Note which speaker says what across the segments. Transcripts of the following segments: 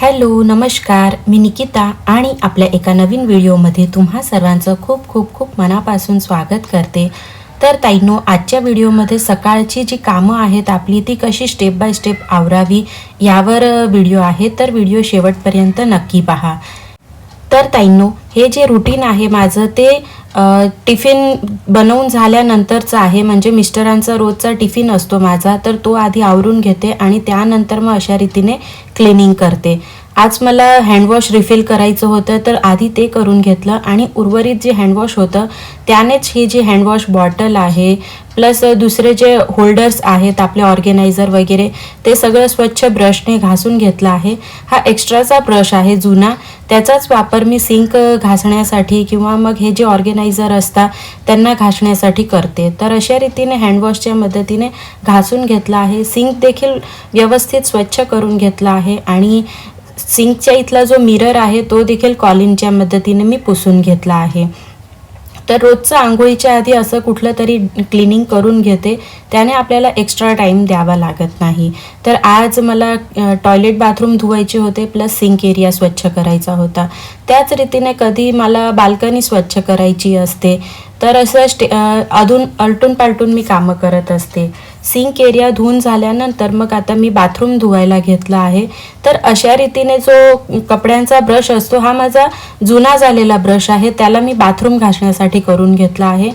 Speaker 1: Hello नमस्कार. मी निकिता आणि आपल्या एका नवीन व्हिडिओमध्ये तुम्हा सर्वांचं खूप खूप खूप मनापासून स्वागत करते. तर ताईनो आजच्या व्हिडिओमध्ये सकाळची जी कामं आहेत आपली ती कशी स्टेप बाय स्टेप आवरावी यावर व्हिडिओ आहे. तर व्हिडिओ शेवटपर्यंत नक्की पहा. तर ताईनो हे जे रुटीन आहे माझं ते टिफिन बनवून झाल्यानंतरचं आहे. म्हणजे मिस्टरांचा रोजचा टिफिन असतो माझा तर तो आधी आवरून घेते आणि त्यानंतर मग अशा रीतीने क्लिनिंग करते. आज मला हँडवॉश रिफिल करायचं होतं तर आधी ते करून घेतलं आणि उर्वरित जे हँडवॉश होतं त्यानेच ही जी हँडवॉश बॉटल आहे प्लस दुसरे जे होल्डर्स आहेत आपले ऑर्गेनायझर वगैरे ते सगळं स्वच्छ ब्रशने घासून घेतलं आहे. हा एक्स्ट्राचा ब्रश आहे जुना. त्याचाच वापर मी सिंक घासण्यासाठी किंवा मग हे जे ऑर्गेनायझर असतात त्यांना घासण्यासाठी करते. तर अशा रीतीने हँडवॉशच्या मदतीने घासून घेतला आहे. सिंक देखील व्यवस्थित स्वच्छ करून घेतला आहे आणि सिंकच्या इथला जो मिरर आहे तो देखील कॉलिनच्या मदतीने मी पुसून घेतला आहे. तर रोजचं आंघोळीच्या आधी असं कुठलं तरी क्लिनिंग करून घेते त्याने आपल्याला एक्स्ट्रा टाईम द्यावा लागत नाही. तर आज मला टॉयलेट बाथरूम धुवायचे होते प्लस सिंक एरिया स्वच्छ करायचा होता. त्याच रीतीने कधी मला बाल्कनी स्वच्छ करायची असते तर असं स्टे अधून अलटून पालटून मी कामं करत असते. सिंक एरिया धुवून झाल्यानंतर मग आता मी बाथरूम धुवायला घेतला आहे. तर अशा रीतीने जो कपड्यांचा ब्रश असतो हा माझा जुना झालेला ब्रश आहे. त्याला मी बाथरूम घासण्यासाठी करून घेतला आहे.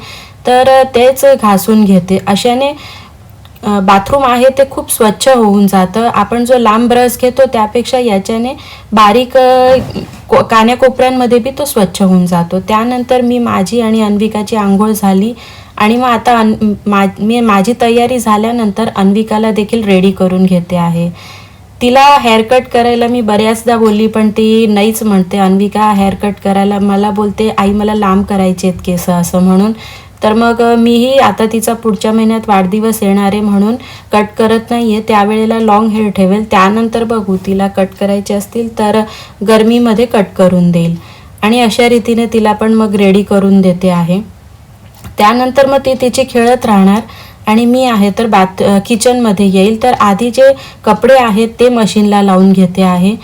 Speaker 1: तर तेच घासून घेते. अशाने बाथरूम आहे ते खूप स्वच्छ होऊन जातं. आपण जो लांब ब्रश घेतो त्यापेक्षा याच्याने बारीक को- कान्याकोपऱ्यांमध्ये बी तो स्वच्छ होऊन जातो. त्यानंतर मी माझी आणि अन्विकाची आंघोळ झाली आणि मग आता अन मा मी माझी तयारी झाल्यानंतर अन्विकाला देखील रेडी करून घेते आहे. तिला हेअरकट करायला मी बऱ्याचदा बोलली पण ती नाहीच म्हणते. अन्विका हेअरकट करायला मला बोलते आई मला लांब करायचे आहेत केस असं म्हणून तर मग मीही आता तिचा पुढच्या महिन्यात वाढदिवस येणार आहे म्हणून कट करत नाही आहे त्यावेळेला लाँग हेअर ठेवेल. त्यानंतर बघू तिला कट करायचे असतील तर गरमीमध्ये कट करून देईल. आणि अशा रीतीने तिला पण मग रेडी करून देते आहे. त्यानंतर मग ती तिची खेळत राहणार आणि मी आहे तर बाथ किचनमध्ये येईल. तर आधी जे कपडे आहेत ते मशीनला लावून घेते आहे.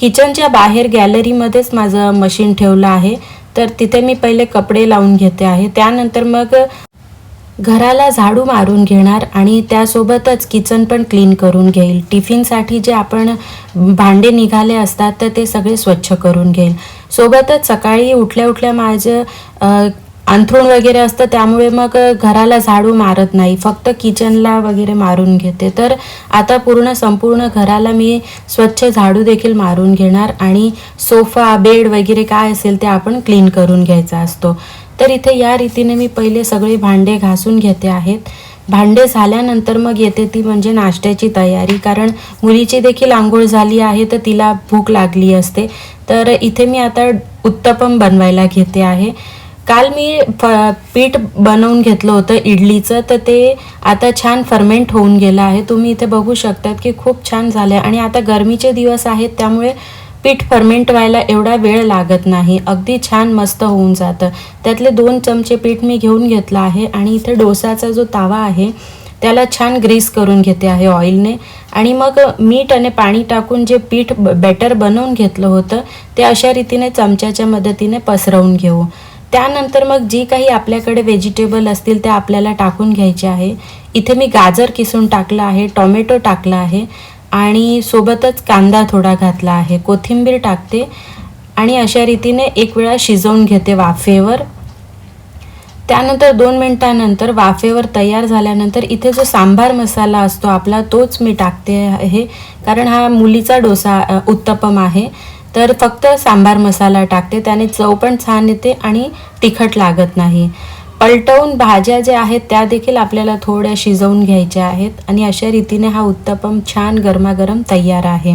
Speaker 1: किचनच्या बाहेर गॅलरीमध्येच माझं मशीन ठेवलं आहे. तर तिथे मी पहिले कपडे लावून घेते आहे. त्यानंतर मग घराला झाडू मारून घेणार आणि त्यासोबतच किचन पण क्लीन करून घेईल. टिफिनसाठी जे आपण भांडे निघाले असतात तर ते सगळे स्वच्छ करून घेईल. सोबतच सकाळी उठल्या उठल्या माझं अंथरूण वगैरे असतं त्यामुळे मग घराला झाडू मारत नाही. फक्त किचनला वगैरे मारून घेते. तर आता पूर्ण संपूर्ण घराला मी स्वच्छ झाडू देखील मारून घेणार आणि सोफा बेड वगैरे काय असेल ते आपण क्लीन करून घ्यायचा असतो. तर इथे या रीतीने मी पहिले सगळे भांडे घासून घेते आहेत. भांडे झाल्यानंतर मग येते ती म्हणजे नाश्त्याची तयारी. कारण मुलीची देखील आंघोळ झाली आहे तर तिला भूक लागली असते. तर इथे मी आता उत्तपम बनवायला घेते आहे. काल मी फ पीठ बनवून घेतलं होतं इडलीचं तर ते आता छान फर्मेंट होऊन गेलं आहे. तुम्ही इथे बघू शकतात की खूप छान झालं आहे आणि आता गरमीचे दिवस आहेत त्यामुळे पीठ फर्मेंट व्हायला एवढा वेळ लागत नाही. अगदी छान मस्त होऊन जातं. त्यातले दोन चमचे पीठ मी घेऊन घेतलं आहे आणि इथे डोसाचा जो तावा आहे त्याला छान ग्रीस करून घेते आहे ऑइलने आणि मग मीठ आणि पाणी टाकून जे पीठ बेटर बनवून घेतलं होतं ते अशा रीतीने चमच्याच्या मदतीने पसरवून घेऊ. त्यानंतर मग जी काही आपल्याकडे व्हेजिटेबल असतील ते आपल्याला टाकून घ्यायचे आहे. इथे मी गाजर किसून टाकलं आहे टॉमॅटो टाकला आहे आणि सोबतच कांदा थोडा घातला आहे. कोथिंबीर टाकते आणि अशा रीतीने एक वेळा शिजवून घेते वाफेवर. त्यानंतर दोन मिनटानंतर वाफेवर तयार झाल्यानंतर इथे जो सांबार मसाला असतो आपला तोच मी टाकते आहे कारण हा मुलीचा डोसा उत्तपम आहे. तर फक्त सांबार मसाला टाकते त्याने चव पण छान येते आणि तिखट लागत नाही. पलटवून भाज्या ज्या आहेत त्या देखील आपल्याला थोड्या शिजवून घ्यायच्या आहेत आणि अशा रीतीने हा उत्तपम छान गरमागरम तयार आहे.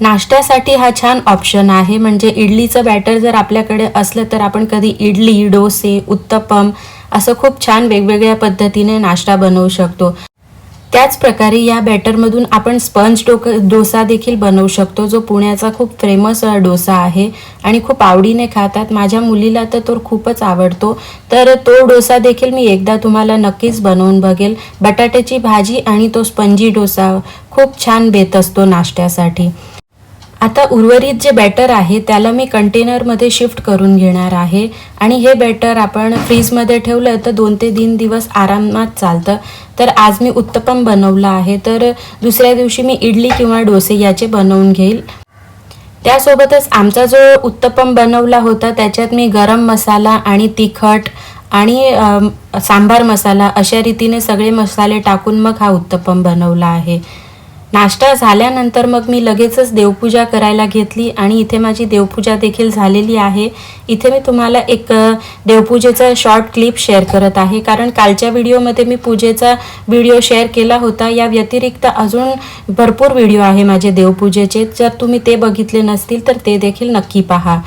Speaker 1: नाश्त्यासाठी हा छान ऑप्शन आहे म्हणजे इडलीचं बॅटर जर आपल्याकडे असलं तर आपण कधी इडली डोसे उत्तपम असं खूप छान वेगवेगळ्या पद्धतीने नाश्ता बनवू शकतो. त्याच प्रकारे या बॅटरमधून आपण स्पंज डोक डोसा देखील बनवू शकतो जो पुण्याचा खूप फेमस डोसा आहे आणि खूप आवडीने खातात. माझ्या मुलीला तर तो खूपच आवडतो. तर तो डोसा देखील मी एकदा तुम्हाला नक्कीच बनवून बघेल. बटाट्याची भाजी आणि तो स्पंजी डोसा खूप छान बेत असतो नाश्त्यासाठी. आता उर्वरित जे बॅटर आहे त्याला मी कंटेनरमध्ये शिफ्ट करून घेणार आहे. आणि हे बॅटर आपण फ्रीजमध्ये ठेवलं तर दोन ते तीन दिवस आरामात चालतं. तर आज मी उत्तपम बनवलं आहे. तर दुसऱ्या दिवशी मी इडली किंवा डोसे याचे बनवून घेईल. त्यासोबतच आमचा जो उत्तपम बनवला होता त्याच्यात मी गरम मसाला आणि तिखट आणि सांबार मसाला अशा रीतीने सगळे मसाले टाकून मग हा उत्तपम बनवला आहे. नाश्ता झाल्यानंतर मग मी लगेचच देवपूजा करायला घेतली आणि इथे माझी देवपूजा देखील झालेली आहे. इथे मी तुम्हाला एक देवपूजेचा शॉर्ट क्लिप शेअर करत आहे. कारण कालच्या व्हिडिओमध्ये मी पूजेचा व्हिडिओ शेअर केला होता. या व्यतिरिक्त अजून भरपूर व्हिडिओ आहे माझे देवपूजेचे. जर तुम्ही ते बघितले नसतील तर ते देखील नक्की पहा.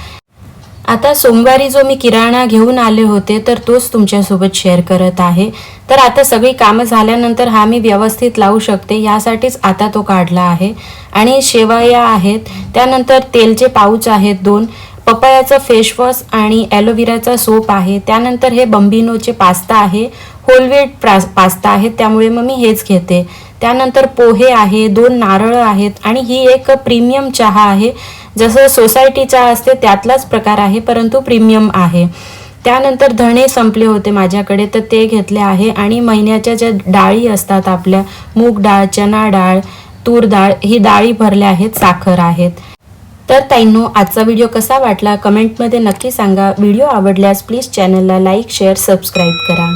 Speaker 1: आता सोमवारी जो मी किराणा घेऊन आले होते तर तोच तुमच्यासोबत शेअर करत आहे. तर आता सगळी कामं झाल्यानंतर हा मी व्यवस्थित लावू शकते यासाठीच आता तो काढला आहे. आणि शेवया आहेत त्यानंतर तेलचे पाऊच आहेत दोन पपयाचं फेशवॉश आणि ॲलोवेराचा सोप आहे. त्यानंतर हे बंबिनोचे पास्ता आहे होलवेट प्रा- पास्ता आहे त्यामुळे मग मी हेच घेते. त्यानंतर पोहे आहे दोन नारळ आहेत आणि ही एक प्रीमियम चहा आहे. जसं सोसायटी चहा असते त्यातलाच प्रकार आहे परंतु प्रीमियम आहे. त्यानंतर धणे संपले होते माझ्याकडे तर ते घेतले आहे आणि महिन्याच्या ज्या डाळी असतात आपल्या मूग डाळ चना डाळ तूर डाळ ही डाळी भरल्या आहेत साखर आहेत. तर ताईंनो आजचा व्हिडिओ कसा वाटला? कमेंटमध्ये नक्की सांगा. व्हिडिओ आवडल्यास प्लीज चॅनलला लाईक शेअर सबस्क्राईब करा.